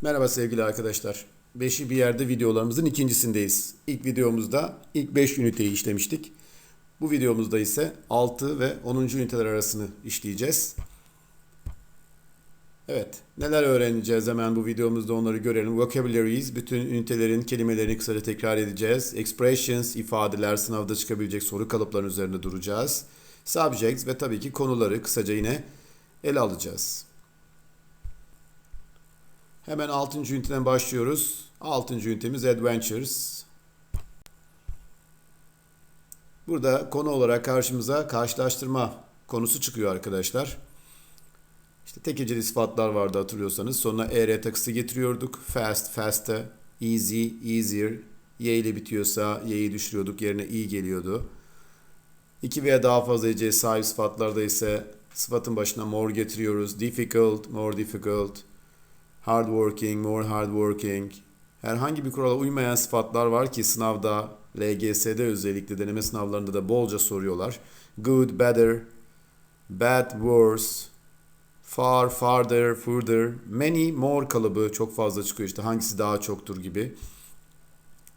Merhaba sevgili arkadaşlar. Beşi bir yerde videolarımızın ikincisindeyiz. İlk videomuzda ilk 5 üniteyi işlemiştik. Bu videomuzda ise 6 ve 10. üniteler arasını işleyeceğiz. Evet, neler öğreneceğiz hemen bu videomuzda onları görelim. Vocabularies, bütün ünitelerin kelimelerini kısaca tekrar edeceğiz. Expressions, ifadeler, sınavda çıkabilecek soru kalıplarının üzerinde duracağız. Subjects ve tabii ki konuları kısaca yine ele alacağız. Hemen 6. üniteden başlıyoruz. 6. ünitemiz Adventures. Burada konu olarak karşımıza karşılaştırma konusu çıkıyor arkadaşlar. İşte tek heceli sıfatlar vardı hatırlıyorsanız. Sonuna er takısı getiriyorduk. Fast, faster, easy, easier. Y ile bitiyorsa y'yi düşürüyorduk. Yerine i geliyordu. İki veya daha fazla heceye sahip sıfatlarda ise sıfatın başına more getiriyoruz. Difficult, more difficult. Hardworking, more hardworking. Herhangi bir kurala uymayan sıfatlar var ki sınavda, LGS'de özellikle deneme sınavlarında da bolca soruyorlar. Good, better, bad, worse, far, farther, further, many, more kalıbı çok fazla çıkıyor işte hangisi daha çoktur gibi.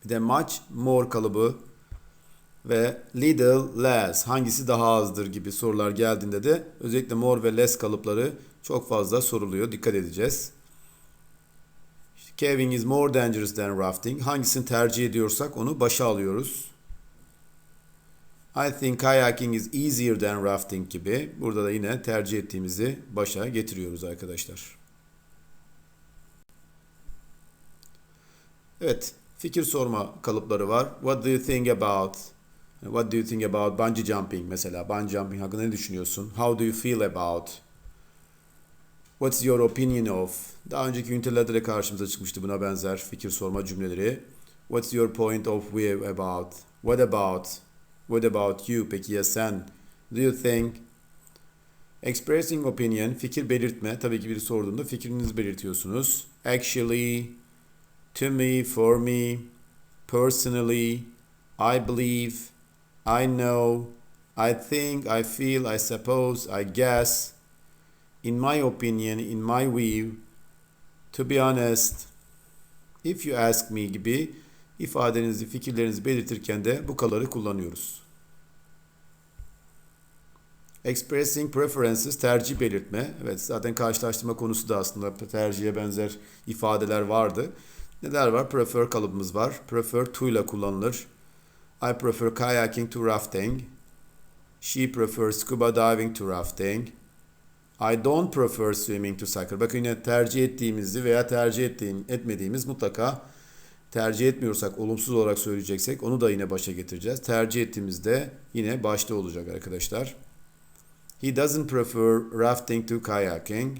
Bir de much, more kalıbı ve little, less hangisi daha azdır gibi sorular geldiğinde de özellikle more ve less kalıpları çok fazla soruluyor. Dikkat edeceğiz. Caving is more dangerous than rafting. Hangisini tercih ediyorsak onu başa alıyoruz. I think kayaking is easier than rafting gibi. Burada da yine tercih ettiğimizi başa getiriyoruz arkadaşlar. Evet, fikir sorma kalıpları var. What do you think about? What do you think about bungee jumping mesela? Bungee jumping hakkında ne düşünüyorsun? How do you feel about? What's your opinion of? Daha önceki ünitelerde de karşımıza çıkmıştı buna benzer fikir sorma cümleleri. What's your point of view about? What about? What about you? Peki ya sen? Do you think? Expressing opinion, fikir belirtme. Tabii ki biri sorduğunda fikrinizi belirtiyorsunuz. Actually, to me, for me, personally, I believe, I know, I think, I feel, I suppose, I guess, in my opinion, in my view, to be honest, if you ask me gibi ifadenizi, fikirlerinizi belirtirken de bu kaları kullanıyoruz. Expressing preferences, tercih belirtme. Evet zaten karşılaştırma konusu da aslında tercihe benzer ifadeler vardı. Neler var? Prefer kalıbımız var. Prefer to ile kullanılır. I prefer kayaking to rafting. She prefers scuba diving to rafting. I don't prefer swimming to soccer. Bakın yine tercih ettiğimizi veya tercih ettiğim, etmediğimiz mutlaka tercih etmiyorsak, olumsuz olarak söyleyeceksek onu da yine başa getireceğiz. Tercih ettiğimizde yine başta olacak arkadaşlar. He doesn't prefer rafting to kayaking.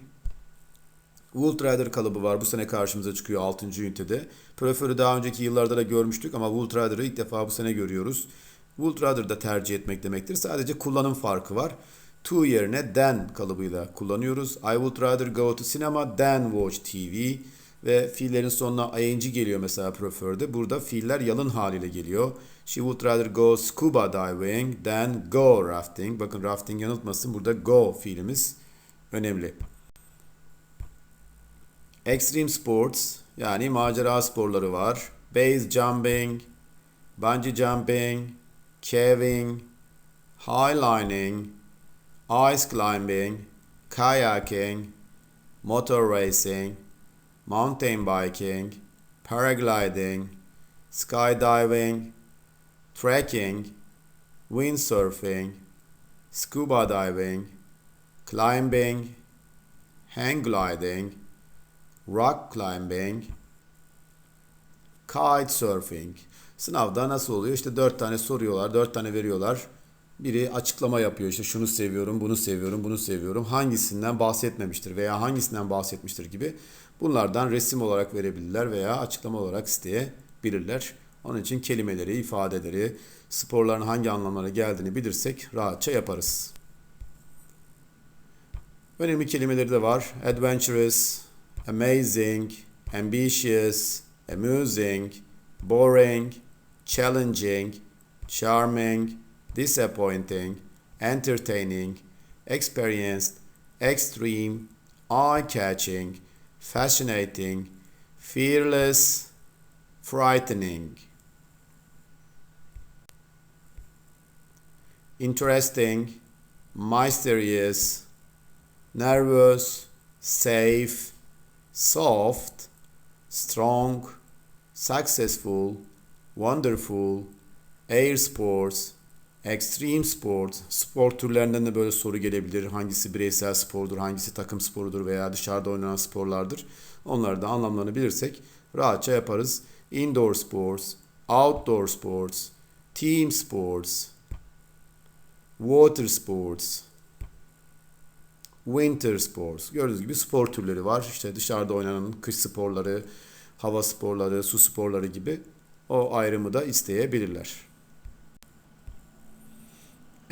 Wool Rider kalıbı var. Bu sene karşımıza çıkıyor 6. ünitede. Prefer'ı daha önceki yıllarda da görmüştük ama Wool Rider'ı ilk defa bu sene görüyoruz. Wool Rider'da tercih etmek demektir. Sadece kullanım farkı var. To yerine than kalıbıyla kullanıyoruz. I would rather go to cinema than watch TV. Ve fiillerin sonuna ing geliyor mesela prefer'de. Burada fiiller yalın haliyle geliyor. She would rather go scuba diving than go rafting. Bakın rafting yanıltmasın. Burada go fiilimiz önemli. Extreme sports yani macera sporları var. Base jumping, bungee jumping, caving, highlining, ice climbing, kayaking, motor racing, mountain biking, paragliding, skydiving, trekking, windsurfing, scuba diving, climbing, hang gliding, rock climbing, kite surfing. Sınavda nasıl oluyor? İşte dört tane soruyorlar, dört tane veriyorlar. Biri açıklama yapıyor işte şunu seviyorum, bunu seviyorum, bunu seviyorum. Hangisinden bahsetmemiştir veya hangisinden bahsetmiştir gibi. Bunlardan resim olarak verebilirler veya açıklama olarak isteyebilirler. Onun için kelimeleri, ifadeleri, sporların hangi anlamlara geldiğini bilirsek rahatça yaparız. Önemli kelimeleri de var. Adventurous, amazing, ambitious, amusing, boring, challenging, charming, disappointing, entertaining, experienced, extreme, eye-catching, fascinating, fearless, frightening. Interesting, mysterious, nervous, safe, soft, strong, successful, wonderful, air sports, extreme sports, spor türlerinden de böyle soru gelebilir. Hangisi bireysel spordur, hangisi takım sporudur veya dışarıda oynanan sporlardır. Onları da anlamlarını bilirsek rahatça yaparız. Indoor sports, outdoor sports, team sports, water sports, winter sports. Gördüğünüz gibi spor türleri var. İşte dışarıda oynanan kış sporları, hava sporları, su sporları gibi o ayrımı da isteyebilirler.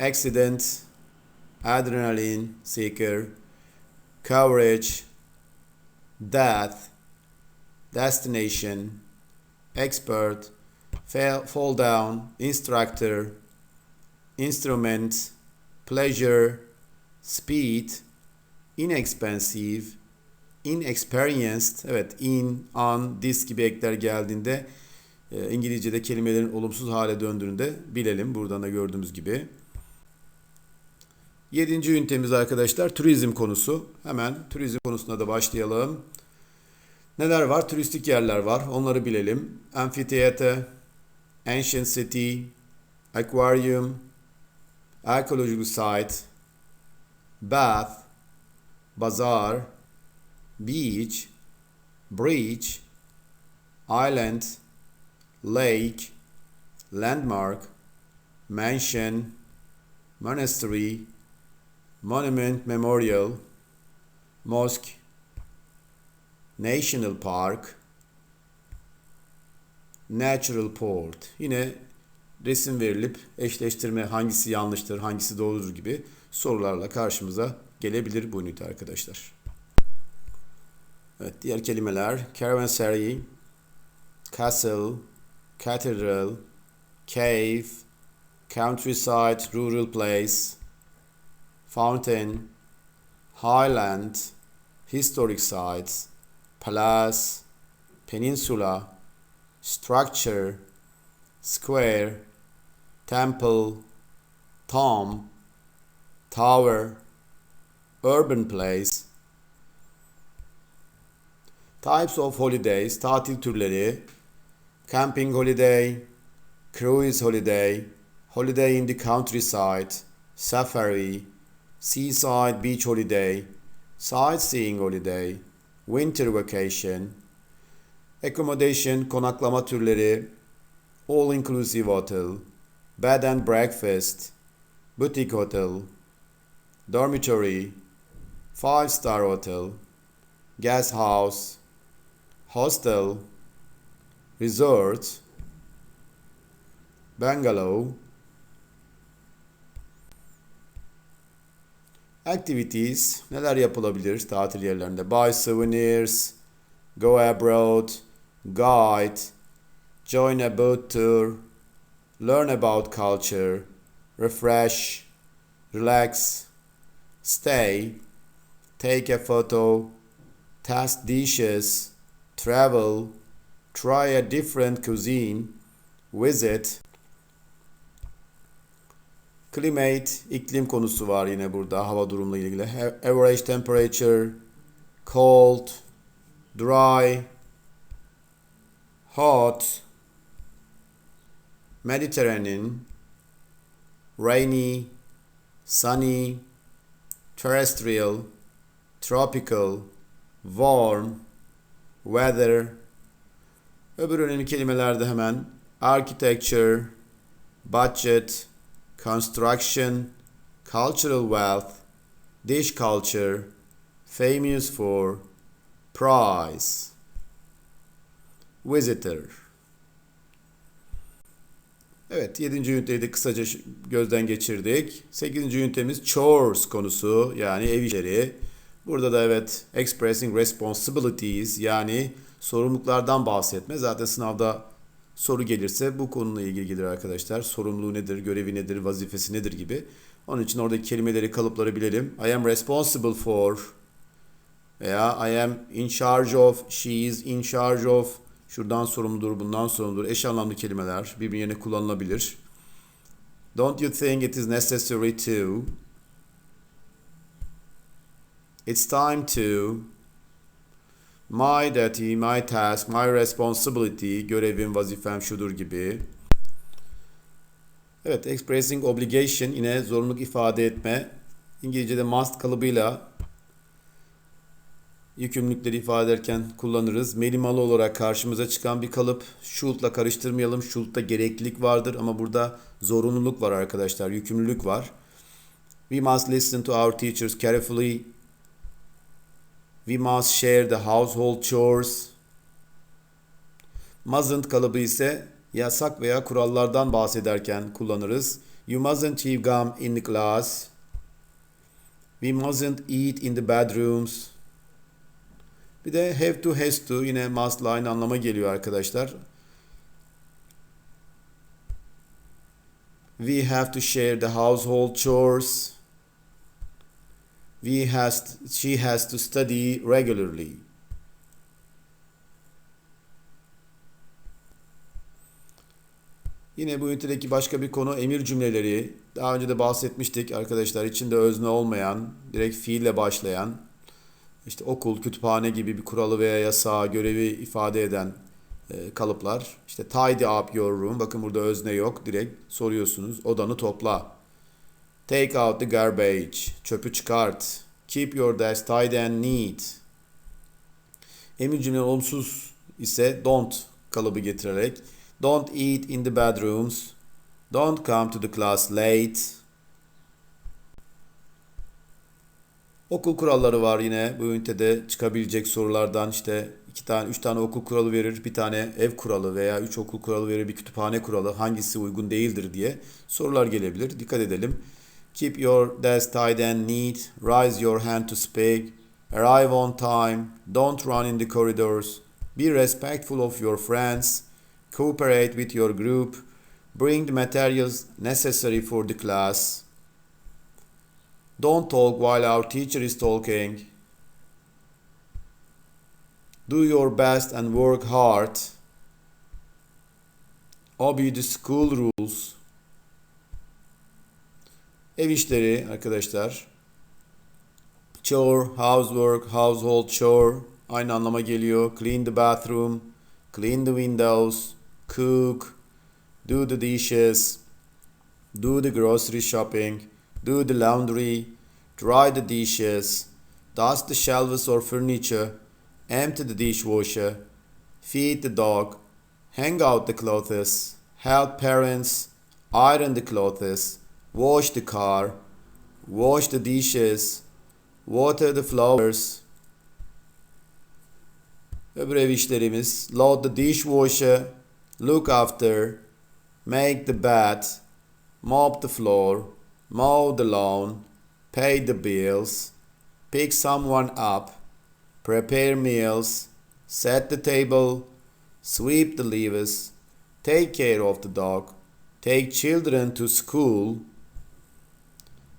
Accident, adrenaline seeker, coverage, death, destination, expert, fall, fall down, instructor, instrument, pleasure, speed, inexpensive, inexperienced, evet in, on, this gibi ekler geldiğinde e, İngilizce'de kelimelerin olumsuz hale döndüğünde bilelim. Buradan da gördüğümüz gibi. Yedinci ünitemiz arkadaşlar turizm konusu. Hemen turizm konusuna da başlayalım. Neler var? Turistik yerler var. Onları bilelim. Amphitheater, Ancient City, Aquarium, Archaeological Site, Bath, Bazaar, Beach, Bridge, Island, Lake, Landmark, Mansion, Monastery, Monument Memorial, Mosque, National Park, Natural Port. Yine resim verilip eşleştirme hangisi yanlıştır, hangisi doğrudur gibi sorularla karşımıza gelebilir bu ünite arkadaşlar. Evet, diğer kelimeler caravanserai, castle, cathedral, cave, countryside, rural place, fountain, highland, historic sites, palace, peninsula, structure, square, temple, tomb, tower, urban place, types of holidays, tatil türleri, camping holiday, cruise holiday, holiday in the countryside, safari, seaside beach holiday, sightseeing holiday, winter vacation, accommodation konaklama türleri, all inclusive hotel, bed and breakfast, boutique hotel, dormitory, five star hotel, guest house, hostel, resort, bungalow, Activities neler yapılabilir tatil yerlerinde? Buy souvenirs, go abroad, guide, join a boat tour, learn about culture, refresh, relax, stay, take a photo, test dishes, travel, try a different cuisine, visit, Climate, iklim konusu var yine burada hava durumuyla ilgili. Average temperature, cold, dry, hot, Mediterranean, rainy, sunny, terrestrial, tropical, warm, weather. Öbür önemli kelimeler de hemen architecture, budget, construction, cultural wealth, dish culture, famous for, prize, visitor. Evet, 7. üniteyi de kısaca gözden geçirdik. 8. ünitemiz chores konusu yani ev işleri. Burada da evet expressing responsibilities yani sorumluluklardan bahsetme. Zaten sınavda soru gelirse bu konuyla ilgili gelir arkadaşlar. Sorumluluğu nedir, görevi nedir, vazifesi nedir gibi. Onun için oradaki kelimeleri, kalıpları bilelim. I am responsible for veya I am in charge of, she is in charge of, şuradan sorumludur, bundan sorumludur. Eş anlamlı kelimeler birbirine kullanılabilir. Don't you think it is necessary to? It's time to. My duty, my task, my responsibility, görevim, vazifem şudur gibi. Evet, expressing obligation yine zorunluluk ifade etme. İngilizce'de must kalıbıyla yükümlülükleri ifade ederken kullanırız. Melimalı olarak karşımıza çıkan bir kalıp. Should'la karıştırmayalım. Should'da gereklilik vardır ama burada zorunluluk var arkadaşlar. Yükümlülük var. We must listen to our teachers carefully. We must share the household chores. Mustn't kalıbı ise yasak veya kurallardan bahsederken kullanırız. You mustn't chew gum in the class. We mustn't eat in the bedrooms. Bir de have to has to yine must'la aynı anlama geliyor arkadaşlar. We have to share the household chores. We has she has to study regularly. Yine bu ünitedeki başka bir konu emir cümleleri. Daha önce de bahsetmiştik arkadaşlar. İçinde özne olmayan, direkt fiille başlayan, işte okul, kütüphane gibi bir kuralı veya yasağı, görevi ifade eden e, kalıplar. İşte tidy up your room. Bakın burada özne yok. Direkt soruyorsunuz. Odanı topla. Take out the garbage. Çöpü çıkart. Keep your desk tidy and neat. Emir cümle olumsuz ise don't kalıbı getirerek Don't eat in the bedrooms. Don't come to the class late. Okul kuralları var yine bu ünitede çıkabilecek sorulardan işte iki tane, üç tane okul kuralı verir, bir tane ev kuralı veya üç okul kuralı verir, bir kütüphane kuralı hangisi uygun değildir diye sorular gelebilir. Dikkat edelim. Keep your desk tidy and neat. Raise your hand to speak. Arrive on time. Don't run in the corridors. Be respectful of your friends. Cooperate with your group. Bring the materials necessary for the class. Don't talk while our teacher is talking. Do your best and work hard. Obey the school rules. Ev işleri arkadaşlar. Chore, housework, household chore aynı anlama geliyor. Clean the bathroom, clean the windows, cook, do the dishes, do the grocery shopping, do the laundry, dry the dishes, dust the shelves or furniture, empty the dishwasher, feed the dog, hang out the clothes, help parents, iron the clothes, wash the car, wash the dishes, water the flowers. Öbür ev işlerimiz load the dishwasher, look after, make the bed, mop the floor, mow the lawn, pay the bills, pick someone up, prepare meals, set the table, sweep the leaves, take care of the dog, take children to school,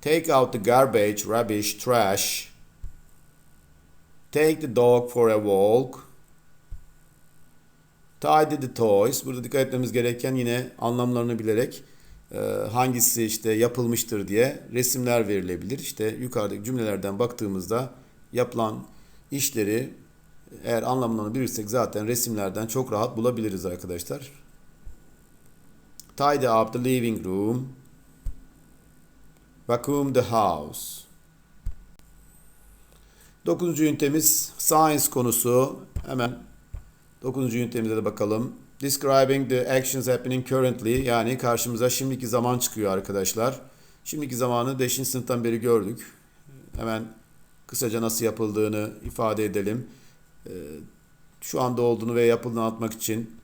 take out the garbage, rubbish, trash, take the dog for a walk, tidy the toys. Burada dikkat etmemiz gereken yine anlamlarını bilerek e, hangisi işte yapılmıştır diye resimler verilebilir. İşte yukarıdaki cümlelerden baktığımızda yapılan işleri eğer anlamlarını bilirsek zaten resimlerden çok rahat bulabiliriz arkadaşlar. Tidy up the living room. Vacuum the house. Dokuzuncu ünitemiz science konusu. Hemen dokuzuncu ünitemize de bakalım. Describing the actions happening currently yani karşımıza şimdiki zaman çıkıyor arkadaşlar. Şimdiki zamanı 5. sınıftan beri gördük. Hemen kısaca nasıl yapıldığını ifade edelim. Ee, şu anda olduğunu ve yapıldığını anlatmak için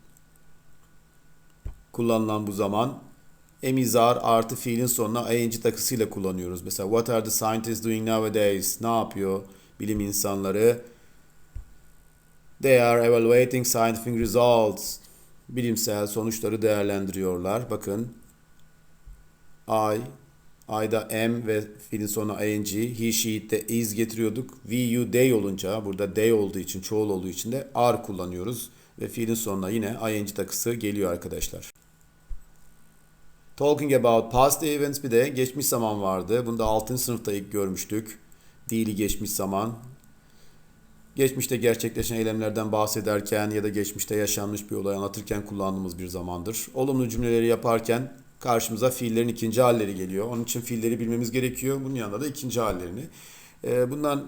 kullanılan bu zaman emizar artı fiilin sonuna ing takısıyla kullanıyoruz. Mesela what are the scientists doing nowadays? Ne yapıyor bilim insanları? They are evaluating scientific results. Bilimsel sonuçları değerlendiriyorlar. Bakın I I'da am ve fiilin sonuna ing, he, she, it'te is getiriyorduk. We, you, they olunca, burada they olduğu için, çoğul olduğu için de are kullanıyoruz. Ve fiilin sonuna yine ing takısı geliyor arkadaşlar. Talking about past events bir de geçmiş zaman vardı. Bunu da 6. sınıfta ilk görmüştük. Fiili geçmiş zaman. Geçmişte gerçekleşen eylemlerden bahsederken ya da geçmişte yaşanmış bir olay anlatırken kullandığımız bir zamandır. Olumlu cümleleri yaparken karşımıza fiillerin ikinci halleri geliyor. Onun için fiilleri bilmemiz gerekiyor. Bunun yanında da ikinci hallerini. Ee, bundan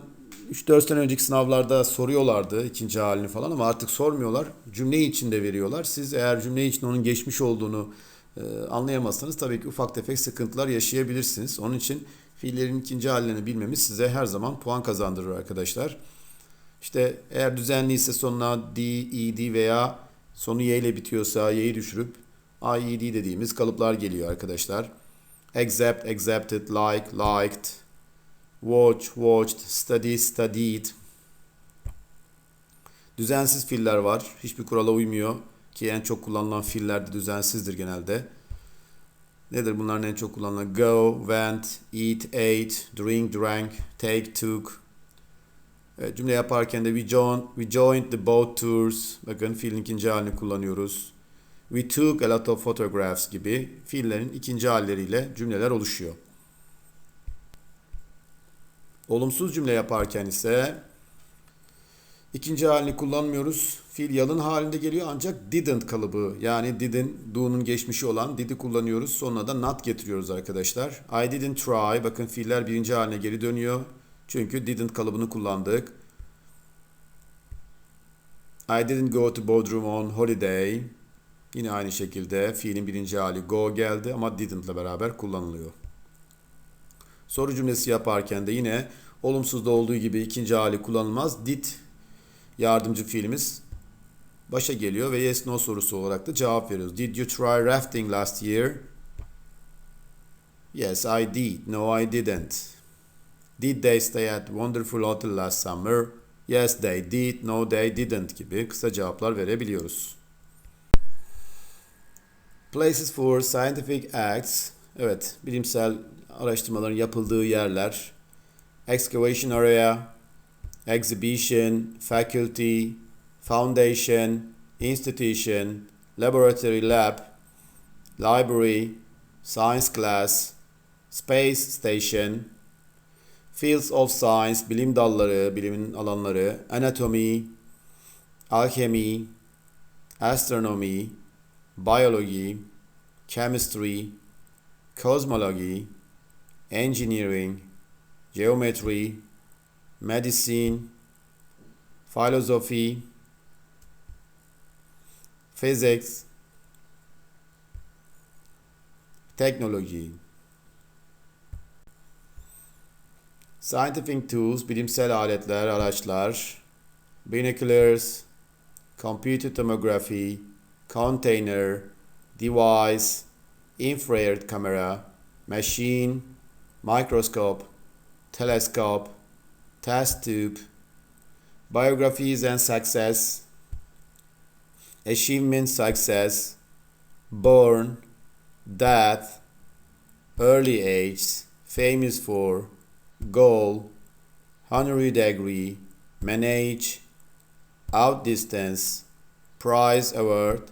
3-4 sene önceki sınavlarda soruyorlardı ikinci halini falan ama artık sormuyorlar. Cümle içinde veriyorlar. Siz eğer cümle içinde onun geçmiş olduğunu anlayamazsanız tabii ki ufak tefek sıkıntılar yaşayabilirsiniz. Onun için fiillerin ikinci hallerini bilmemiz size her zaman puan kazandırır arkadaşlar. İşte eğer düzenliyse sonuna d, ed veya sonu y ile bitiyorsa y'yi düşürüp ied dediğimiz kalıplar geliyor arkadaşlar. Accept, accepted, like, liked, watch, watched, study, studied. Düzensiz fiiller var. Hiçbir kurala uymuyor ki en çok kullanılan fiiller de düzensizdir genelde. Nedir bunların en çok kullanılan? Go, went, eat, ate, drink, drank, take, took. Evet, cümle yaparken de we joined, we joined the boat tours. Bakın fiilin ikinci halini kullanıyoruz. We took a lot of photographs gibi fiillerin ikinci halleriyle cümleler oluşuyor. Olumsuz cümle yaparken ise ikinci halini kullanmıyoruz. Fiil yalın halinde geliyor ancak didn't kalıbı yani didn't do'nun geçmişi olan did'i kullanıyoruz. Sonuna da not getiriyoruz arkadaşlar. I didn't try. Bakın fiiller birinci haline geri dönüyor. Çünkü didn't kalıbını kullandık. I didn't go to Bodrum on holiday. Yine aynı şekilde fiilin birinci hali go geldi ama didn't ile beraber kullanılıyor. Soru cümlesi yaparken de yine olumsuzda olduğu gibi ikinci hali kullanılmaz. Did yardımcı fiilimiz başa geliyor ve yes no sorusu olarak da cevap veriyoruz. Did you try rafting last year? Yes, I did. No, I didn't. Did they stay at wonderful hotel last summer? Yes, they did. No, they didn't gibi kısa cevaplar verebiliyoruz. Places for scientific acts. Evet, bilimsel araştırmaların yapıldığı yerler. Excavation area, exhibition, faculty, foundation, institution, laboratory lab, library, science class, space station, fields of science, bilim dalları, bilimin alanları, anatomy, alchemy, astronomy, biology, chemistry, cosmology, engineering, geometry, medicine, philosophy, physics, technology. Scientific tools, bilimsel aletler, araçlar, binoculars, computer tomography, container, device, infrared camera, machine, microscope, telescope, test tube, biographies and success, achievement success, born, death, early age, famous for, goal, honorary degree, manage, outdistance, prize award,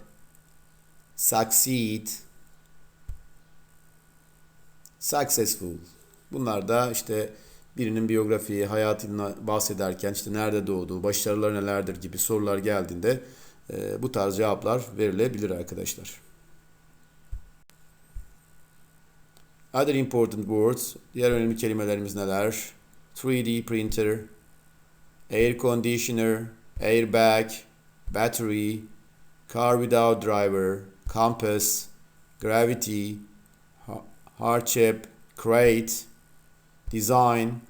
succeed, successful. Bunlar da işte birinin biyografiyi, hayatından bahsederken işte nerede doğduğu, başarıları nelerdir gibi sorular geldiğinde e, bu tarz cevaplar verilebilir arkadaşlar. Other important words, diğer önemli kelimelerimiz neler? 3D printer, air conditioner, airbag, battery, car without driver, compass, gravity, hardship, create, design,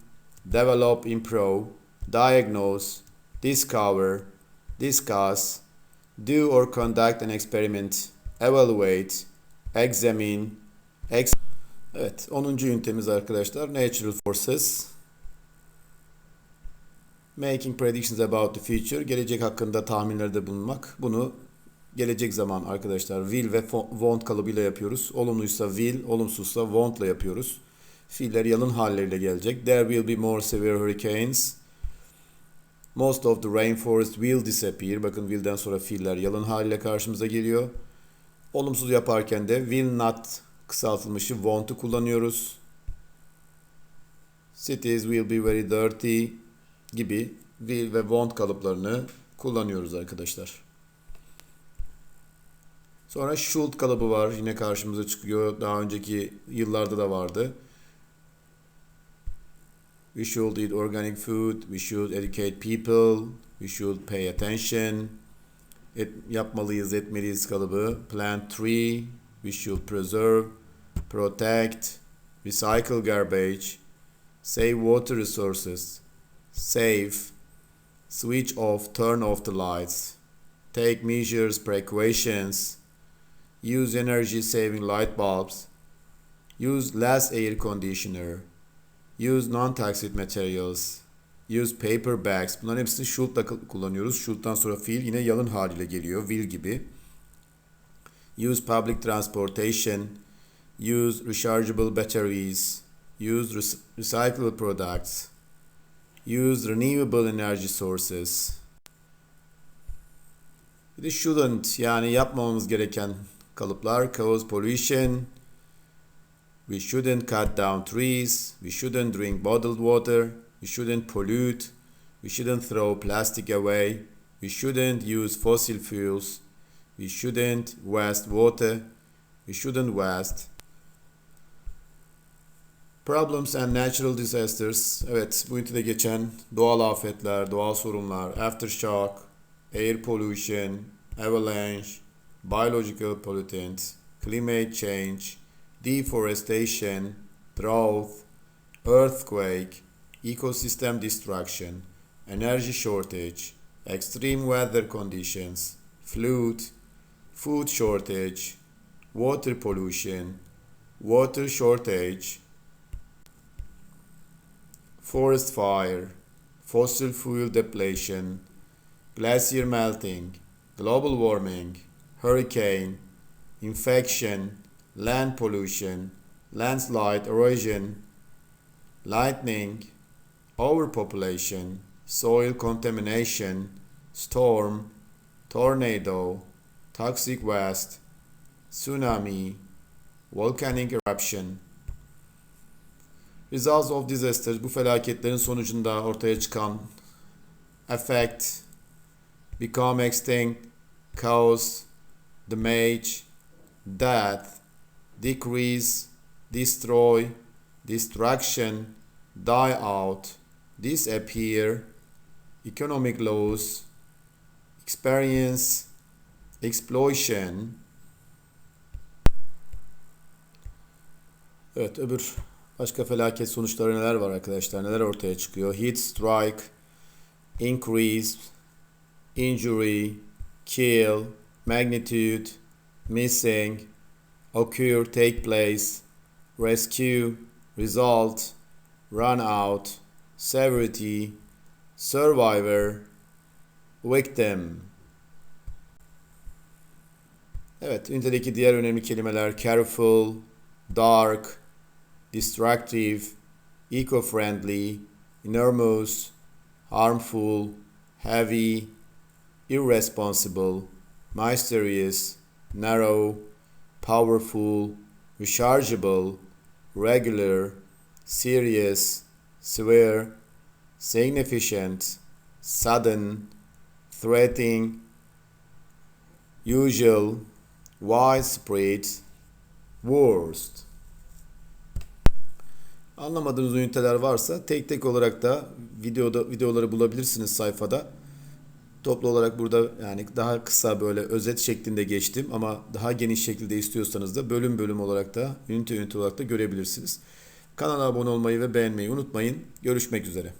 develop, improve, diagnose, discover, discuss, do or conduct an experiment, evaluate, examine, ex Evet, 10. ünitemiz arkadaşlar. Natural Forces. Making predictions about the future. Gelecek hakkında tahminlerde bulunmak. Bunu gelecek zaman arkadaşlar will ve won't kalıbıyla yapıyoruz. Olumluysa will, olumsuzsa won't'la yapıyoruz. Fiiller yalın halleriyle gelecek. There will be more severe hurricanes. Most of the rainforest will disappear. Bakın will'den sonra fiiller yalın haliyle karşımıza geliyor. Olumsuz yaparken de will not kısaltılmışı won't'u kullanıyoruz. Cities will be very dirty gibi will ve won't kalıplarını kullanıyoruz arkadaşlar. Sonra should kalıbı var. Yine karşımıza çıkıyor. Daha önceki yıllarda da vardı. We should eat organic food. We should educate people. We should pay attention. Et, yapmalıyız, etmeliyiz kalıbı. Plant tree. We should preserve, protect, recycle garbage, save water resources, save, switch off, turn off the lights, take measures, precautions, use energy saving light bulbs, use less air conditioner, use non-toxic materials, use paper bags. Bunların hepsini should'la kullanıyoruz. Should'dan sonra fiil yine yalın haliyle geliyor. Will gibi. Use public transportation, use rechargeable batteries, use rec- recyclable products, use renewable energy sources. Bir de shouldn't yani yapmamamız gereken kalıplar cause pollution, we shouldn't cut down trees, we shouldn't drink bottled water, we shouldn't pollute, we shouldn't throw plastic away, we shouldn't use fossil fuels, we shouldn't waste water, we shouldn't waste. Problems and natural disasters. Evet, bu ünitede geçen doğal afetler, doğal sorunlar, aftershock, air pollution, avalanche, biological pollutants, climate change, deforestation, drought, earthquake, ecosystem destruction, energy shortage, extreme weather conditions, flood, food shortage, water pollution, water shortage, forest fire, fossil fuel depletion, glacier melting, global warming, hurricane, infection, land pollution, landslide erosion, lightning, overpopulation, soil contamination, storm, tornado, toxic waste, tsunami, volcanic eruption. Results of disaster bu felaketlerin sonucunda ortaya çıkan affect, become extinct, cause, damage, death, decrease, destroy, destruction, die out, disappear, economic loss, experience, exploitation. Evet öbür başka felaket sonuçları neler var arkadaşlar? Neler ortaya çıkıyor? Heat strike, increase, injury, kill, magnitude, missing, occur, take place, rescue, result, run out, severity, survivor, victim. Evet, ünitedeki diğer önemli kelimeler careful, dark, destructive, eco-friendly, enormous, harmful, heavy, irresponsible, mysterious, narrow, powerful, rechargeable, regular, serious, severe, significant, sudden, threatening, usual, widespread, worst. Anlamadığınız üniteler varsa tek tek olarak da videoda videoları bulabilirsiniz sayfada. Toplu olarak burada yani daha kısa böyle özet şeklinde geçtim ama daha geniş şekilde istiyorsanız da bölüm bölüm olarak da ünite ünite olarak da görebilirsiniz. Kanala abone olmayı ve beğenmeyi unutmayın. Görüşmek üzere.